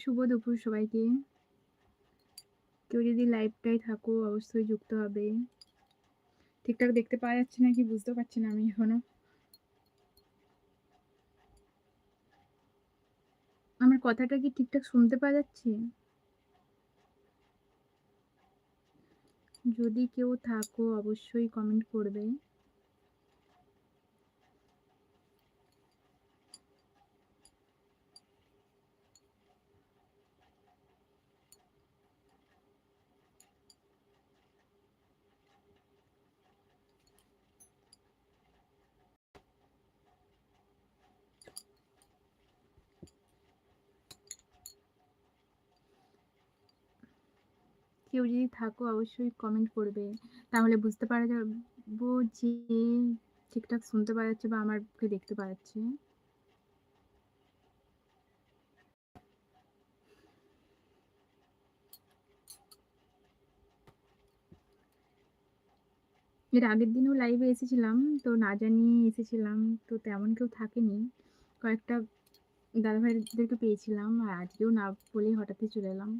শুভ দুপুর সবাইকে। কেউ যদি লাইভটায় থাকো, অবশ্যই যুক্ত হবে। ঠিকঠাক দেখতে পাওয়া যাচ্ছে নাকি বুঝতে পারছি না আমি এখনও। আমার কথাটা কি ঠিকঠাক শুনতে পাওয়া যাচ্ছে? যদি কেউ থাকো, অবশ্যই কমেন্ট করবে। কেউ যদি থাকো অবশ্যই কমেন্ট করবে। তাহলে বুঝতে পারা যাব যে ঠিকঠাক শুনতে পাওয়া যাচ্ছে বা আমাকে দেখতে পাওয়া যাচ্ছে। এর আগের দিনেও লাইভে এসেছিলাম। তো না জানিয়ে এসেছিলাম। তো তেমন কেউ থাকেনি। কয়েকটা দাদাভাইদেরকে পেয়েছিলাম। আর আজকেও না বলেই হঠাৎই চলে এলাম।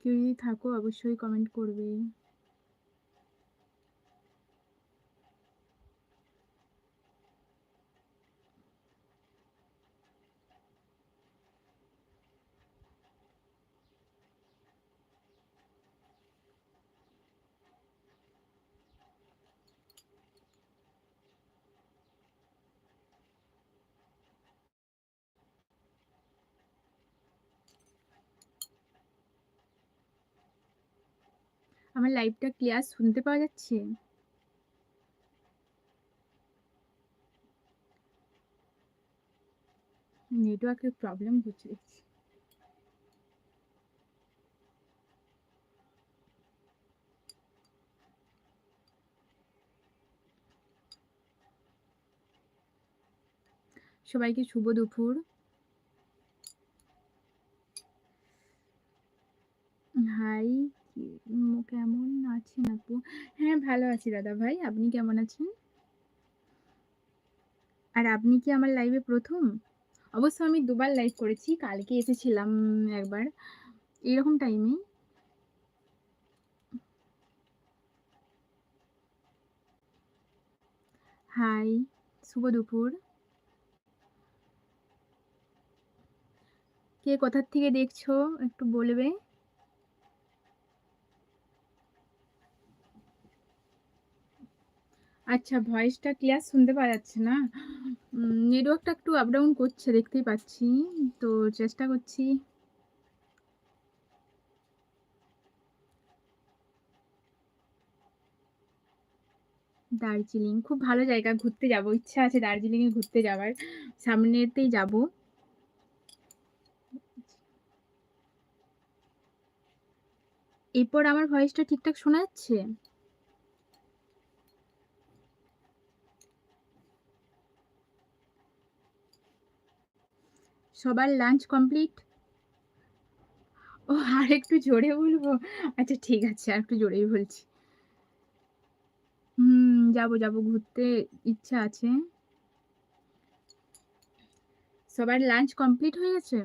কেউ যদি থাকো অবশ্যই কমেন্ট করবে। আমার লাইভটা ক্লিয়ার শুনতে পাওয়া যাচ্ছে? নেটওয়ার্কের প্রবলেম হচ্ছে দেখছি। সবাইকে শুভ দুপুর। হাই, উম কেমন আছেন আপু? হ্যাঁ, ভালো আছি দাদা ভাই আপনি কেমন আছেন? আর আপনি কি আমার লাইভে প্রথম অবশ্য আমি দুবার লাইভ করেছি। কালকে এসেছিলাম একবার। এরকম টাইমেই। হাই, শুভ দুপুর। কে কোথার থেকে দেখছ একটু বলবে? আচ্ছা, ভয়েসটা ক্লিয়ার শুনতে পাওয়া যাচ্ছে না? নেটওয়ার্কটা একটু আপ ডাউন করছে দেখতেই পাচ্ছি। তো চেষ্টা করছি। দার্জিলিং খুব ভালো জায়গা ঘুরতে যাব। ইচ্ছা আছে দার্জিলিং এ ঘুরতে যাওয়ার। সামনেতেই যাব এরপর আমার ভয়েসটা ঠিকঠাক শোনা যাচ্ছে? সবার লাঞ্চ কমপ্লিট? ও আর একটু জোরে বলব? আচ্ছা ঠিক আছে আর একটু জোরেই বলছি। হুম, যাব, যাব ঘুরতে ইচ্ছা আছে। সবার লাঞ্চ কমপ্লিট হয়ে গেছে?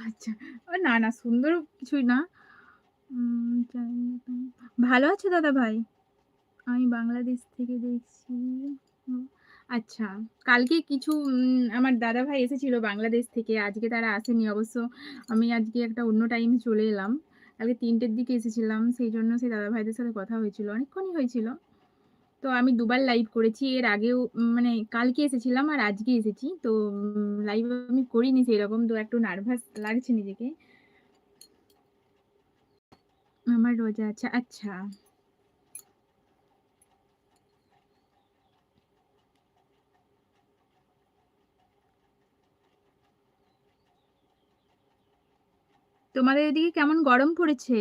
আচ্ছা। না, না সুন্দর কিছুই না। ভালো আছো দাদাভাই? আমি বাংলাদেশ থেকে দেখছি। আচ্ছা। কালকে কিছু আমার দাদাভাই এসেছিল বাংলাদেশ থেকে। আজকে তারা আসেনি। অবশ্য আমি আজকে একটা অন্য টাইমে চলে এলাম। কালকে তিনটের দিকে এসেছিলাম। সেই জন্য সেই দাদাভাইদের সাথে কথা হয়েছিল। অনেকক্ষণই হয়েছিল। তো আমি দুবার লাইভ করেছি। এর আগেও মানে কালকে এসেছিলাম আর আজকে এসেছি। তো লাইভ আমি করিনি সেইরকম। তো একটু নার্ভাস লাগছে নিজেকে। আমার রোজা আছে। আচ্ছা। তোমাদের এদিকে কেমন গরম পড়েছে?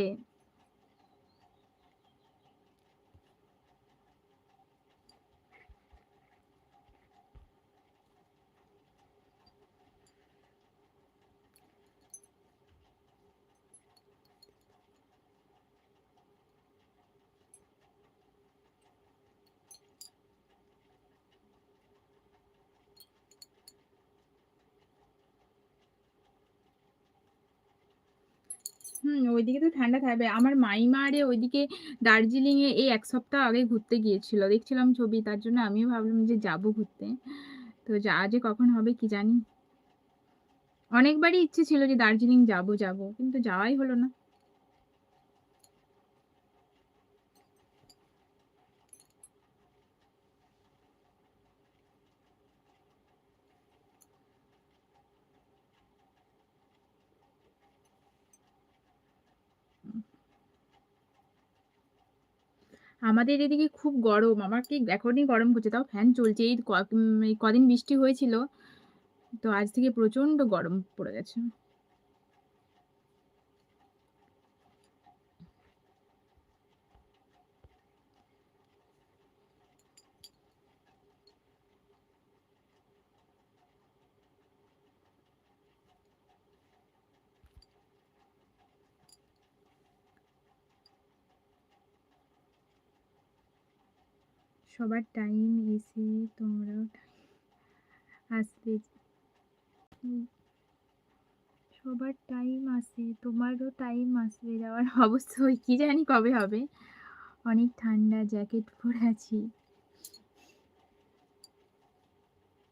হুম, ওইদিকে তো ঠান্ডা থাকবে। আমার মাইমা আরে ওইদিকে দার্জিলিং এ এই এক সপ্তাহ আগে ঘুরতে গিয়েছিল। দেখছিলাম ছবি। তার জন্য আমিও ভাবলাম যে যাব ঘুরতে। তো যা যে কখন হবে কি জানি। অনেকবারই ইচ্ছে ছিল যে দার্জিলিং যাব, যাব। কিন্তু যাওয়াই হলো না। আমাদের এদিকে খুব গরম। আমার ঠিক এখনই গরম করছে। তাও ফ্যান চলছে। এই ক কদিন বৃষ্টি হয়েছিল। তো আজ থেকে প্রচণ্ড গরম পড়ে গেছে। সবার টাইম এসে তোমরাও আসবে। সবার টাইম আসে। তোমারও টাইম আসবে যাওয়ার। অবশ্যই কি জানি কবে হবে। অনেক ঠান্ডা জ্যাকেট পরে আছি।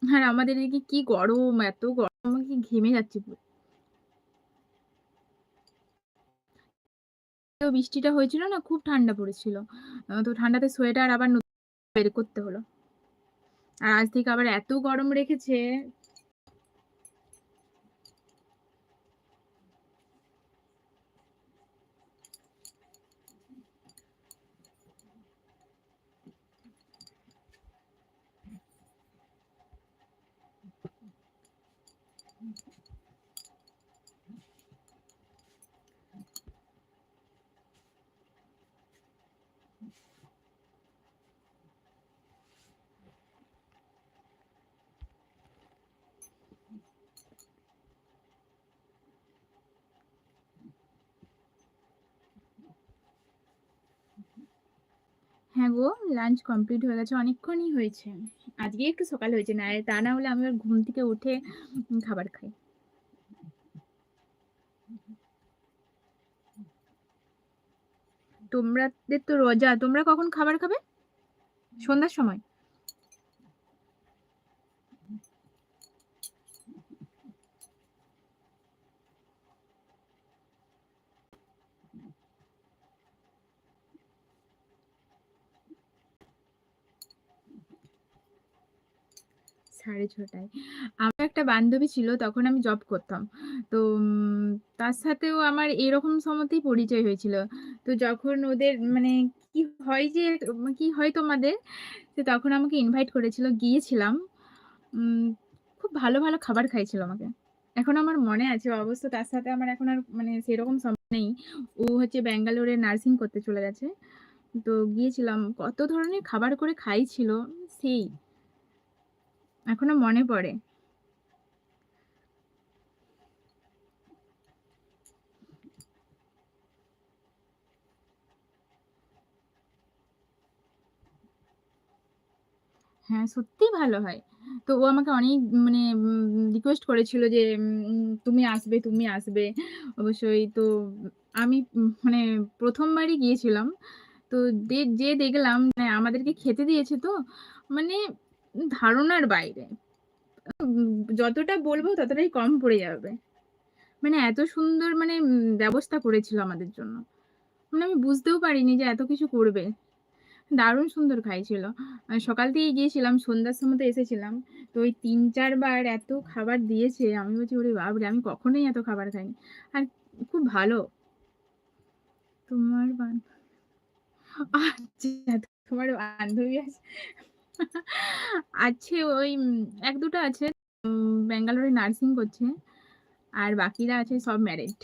আর আমাদের এদিকে কি গরম, এত গরম কি ঘেমে যাচ্ছে পুরো। বৃষ্টিটা হয়েছিল না খুব ঠান্ডা পড়েছিল। তো ঠান্ডাতে সোয়েটার আবার বের করতে হলো। আর আজ থেকে আবার এত গরম রেখেছে হ্যাঁ গো, লাঞ্চ কমপ্লিট হয়ে গেছে। অনেকক্ষণই হয়েছে। আজকে একটু সকাল হয়েছে। না তা না হলে আমি ঘুম থেকে উঠে খাবার খাই। তোমরাদের তো রোজা। তোমরা কখন খাবার খাবে? সন্ধ্যার সময়? ৬:৩০ ছটায় আমার একটা বান্ধবী ছিল তখন আমি জব করতাম। তো তার সাথেও আমার এরকম সময়তেই পরিচয় হয়েছিল। তো যখন ওদের মানে কি হয় যে কি হয় তোমাদের? তো তখন আমাকে ইনভাইট করেছিল, গিয়েছিলাম। খুব ভালো, ভালো খাবার খাইয়েছিল আমাকে। এখনও আমার মনে আছে অবশ্য তার সাথে আমার এখন আর মানে সেরকম সম্পর্ক নেই। ও হচ্ছে ব্যাঙ্গালোরে নার্সিং করতে চলে গেছে। তো গিয়েছিলাম। কত ধরনের খাবার করে খাইয়েছিল সেই। এখনও মনে পড়ে। হ্যাঁ, সত্যিই ভালো হয়। তো ও আমাকে অনেক মানে রিকোয়েস্ট করেছিল যে তুমি আসবে, তুমি আসবে। অবশ্যই তো আমি মানে প্রথমবারই গিয়েছিলাম। তো যেয়ে দেখলাম মানে আমাদেরকে খেতে দিয়েছে তো মানে ধারণার বাইরে। যতটা বলব ততটাই কম পড়ে যাবে। মানে এত সুন্দর মানে ব্যবস্থা করেছিল আমাদের জন্য। মানে আমি বুঝতেও পারিনি যে এত কিছু করবে। দারুণ সুন্দর খাইয়েছিল। আ সকাল থেকেই গিয়েছিলাম, সন্ধ্যার সময় তো এসেছিলাম। তো ওই ৩-৪ বার এত খাবার দিয়েছে, আমি বলছি, "ওরে বাপরে! আমি কখনোই এত খাবার খাইনি।" আর খুব ভালো। তোমার আচ্ছা, তোমার বান্ধবী আছে? আছে ওই এক ১-২ আছে। ব্যাঙ্গালোরে নার্সিং করছে। আর বাকিরা আছে সব ম্যারিড।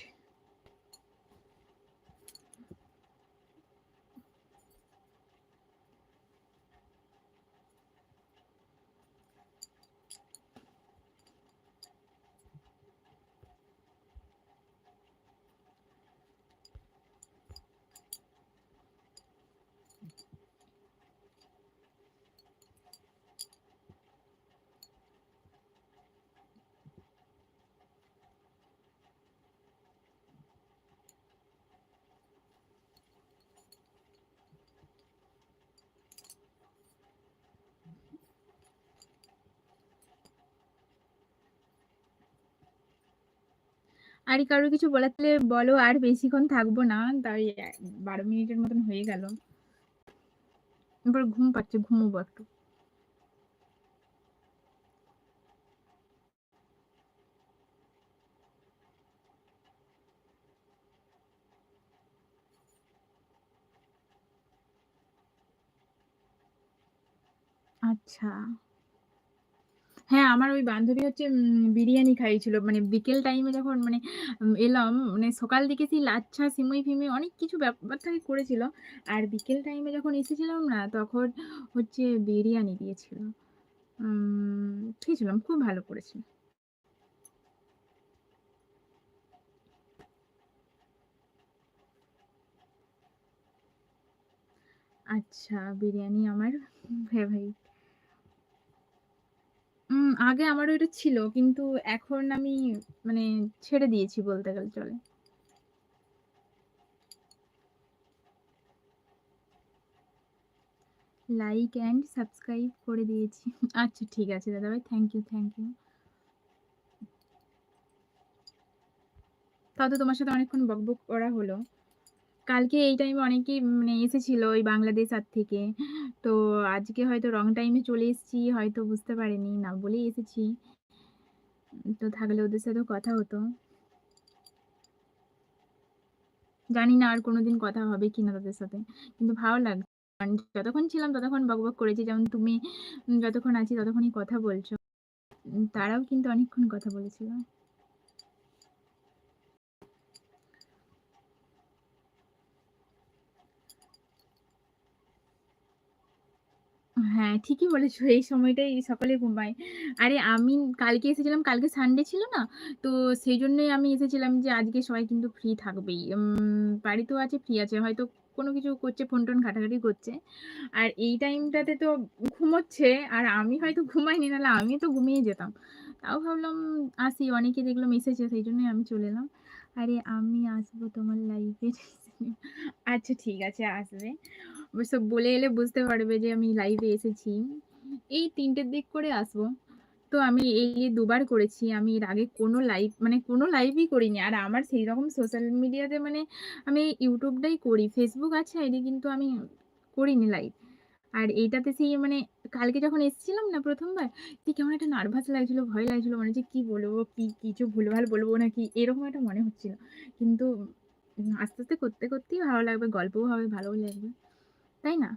আর কারও কিছু বলার থাকলে বলো আর বেশিক্ষণ থাকব না। তাই বারো মিনিটের মতন হয়ে গেল। এবার ঘুম পাচ্ছে, ঘুমোবো একটু। আচ্ছা। হ্যাঁ, আমার ওই বান্ধবী হচ্ছে বিরিয়ানি খাইয়েছিল। মানে বিকেল টাইমে যখন মানে এলাম মানে সকাল দিকে সেই লাচ্ছা, সিমই-ফিমই অনেক কিছু ব্যাপার থাকে করেছিল। আর বিকেল টাইমে যখন এসেছিলাম না তখন হচ্ছে বিরিয়ানি দিয়েছিল। খেয়েছিলাম। খুব ভালো করেছে। আচ্ছা, বিরিয়ানি আমার ফেভারিট। আগে আমারও এটা ছিল। কিন্তু এখন আমি মানে ছেড়ে দিয়েছি বলতে গেলে চলে। লাইক অ্যান্ড সাবস্ক্রাইব করে দিয়েছি। আচ্ছা ঠিক আছে দাদাভাই। Thank you, thank you. তাও তো তোমার সাথে অনেকক্ষণ বকবক করা হলো। কালকে এই টাইমে অনেকেই মানে এসেছিল ওই বাংলাদেশ আর থেকে। তো আজকে হয়তো রং টাইমে চলে এসেছি, হয়তো বুঝতে পারেনি। না বলেই এসেছি। তো থাকলে ওদের সাথেও কথা হতো। জানি না আর কোনদিন কথা হবে কিনা তাদের সাথে। কিন্তু ভালো লাগছে। যতক্ষণ ছিলাম ততক্ষণ বকবক করেছি। যেমন তুমি যতক্ষণ আছি ততক্ষণই কথা বলছো। তারাও কিন্তু অনেকক্ষণ কথা বলেছিল। হ্যাঁ, ঠিকই বলেছ। এই সময়টাই সকলে ঘুমায়। আরে আমি কালকে এসেছিলাম, কালকে সানডে ছিল না? তো সেই জন্যই আমি এসেছিলাম যে আজকে সবাই কিন্তু ফ্রি থাকবেই। বাড়িতেও আছে, ফ্রি আছে। হয়তো কোনো কিছু করছে, ফোন-টোন ঘাটাঘাটি করছে। আর এই টাইমটাতে তো ঘুমোচ্ছে আর আমি হয়তো ঘুমাইনি, নাহলে আমি তো ঘুমিয়ে যেতাম। তাও ভাবলাম আসি, অনেকে দেখলাম এসেছে সেই জন্যই আমি চলে এলাম। আরে আমি আসব তোমার লাইভে। আচ্ছা ঠিক আছে আসবে। অবশ্য বলে এলে বুঝতে পারবে যে আমি লাইভে এসেছি। এই ৩ টের দিক করে আসব। তো আমি এই ২ বার করেছি। আমি এর আগে কোনো লাইভ মানে কোনো লাইভই করিনি। আর আমার সেইরকম সোশ্যাল মিডিয়াতে মানে আমি ইউটিউবটাই করি। ফেসবুক আছে আইডি কিন্তু আমি করিনি লাইভ। আর এইটাতে সেই মানে কালকে যখন এসেছিলাম না ১ম বার, ঠিক কেমন একটা নার্ভাস লাগছিল, ভয় লাগছিল। মনে হচ্ছে কি বলব? কি কিছু ভুলভাল বলব নাকি? এরকম একটা মনে হচ্ছিল। কিন্তু আস্তে, আস্তে করতে, করতেই ভালো লাগবে। গল্পও হবে, ভালোও লাগবে। তাই না?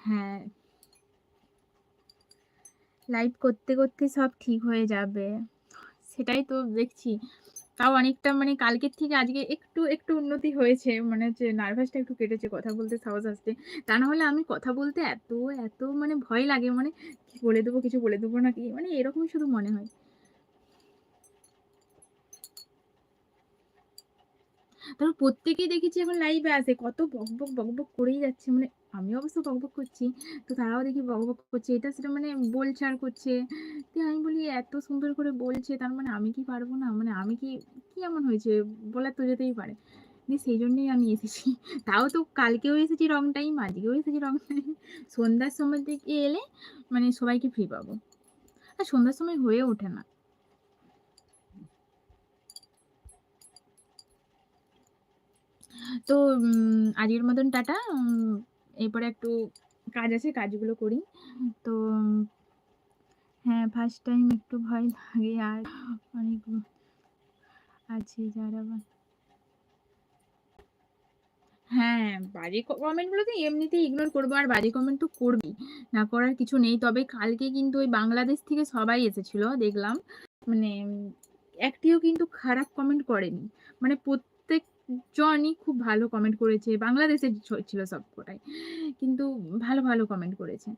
হ্যাঁ। লাইভ করতে, করতে সব ঠিক হয়ে যাবে। সেটাই তো দেখছি। তাও অনেকটা মানে কালকের থেকে আজকে একটু, একটু উন্নতি হয়েছে। মানে যে নার্ভাসটা একটু কেটেছে কথা বলতে সাহস আসছে। তা না হলে আমি কথা বলতে এত, এত মানে ভয় লাগে মানে কি বলে দেবো, কিছু বলে দেবো নাকি? মানে এরকমই শুধু মনে হয়। তারপর প্রত্যেকেই দেখেছি এখন লাইভে আসে। কত বকবক, বকবক করেই যাচ্ছে। মানে আমি অবশ্য বকবক করছি। তো তারাও দেখি বকবক করছে। এটা সেটা মানে বলছে আর করছে। তো আমি বলি এত সুন্দর করে বলছে তার মানে আমি কি পারব না? মানে আমি কি, কি এমন হয়েছে? বলার তো যেতেই পারে। দিয়ে সেইজন্যই আমি এসেছি। তাও তো কালকেও এসেছি রং টাইম, আজকেও এসেছি রং টাইম। সন্ধ্যার সময় দিকে এলে মানে সবাইকে ফ্রি পাবো। আর সন্ধ্যার সময় হয়ে ওঠে না। তো আজকের মতন টাটা। এরপরে একটু কাজ আছে, কাজগুলো করি। তো হ্যাঁ, ফার্স্ট টাইম একটু ভয় লাগে আর অনেক আছে যারা হ্যাঁ, বাজে ক কমেন্টগুলো তো এমনিতেই ইগনোর করব আর বাজে কমেন্ট তো করবি না করার কিছু নেই। তবে কালকে কিন্তু ওই বাংলাদেশ থেকে সবাই এসেছিল দেখলাম। মানে একটিও কিন্তু খারাপ কমেন্ট করেনি। মানে প্রত্যেকজনই খুব ভালো কমেন্ট করেছে। বাংলাদেশের ছিল সবকটাই। কিন্তু ভালো, ভালো কমেন্ট করেছে।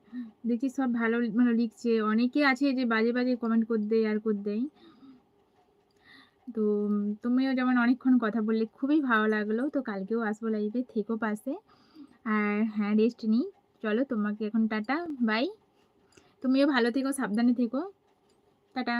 দেখছি সব ভালো মানে লিখছে। অনেকে আছে যে বাজে, বাজে কমেন্ট করে দেয় আর করে দেয়। তো তুমিও যেমন অনেকক্ষণ কথা বললে খুবই ভালো লাগল। তো কালকেও আসব লাইভে। থেকো পাশে। আর হ্যাঁ, রেস্ট নিই। চলো তোমাকে এখন টাটা, বাই। তুমিও ভালো থেকো, সাবধানে থেকো। টাটা।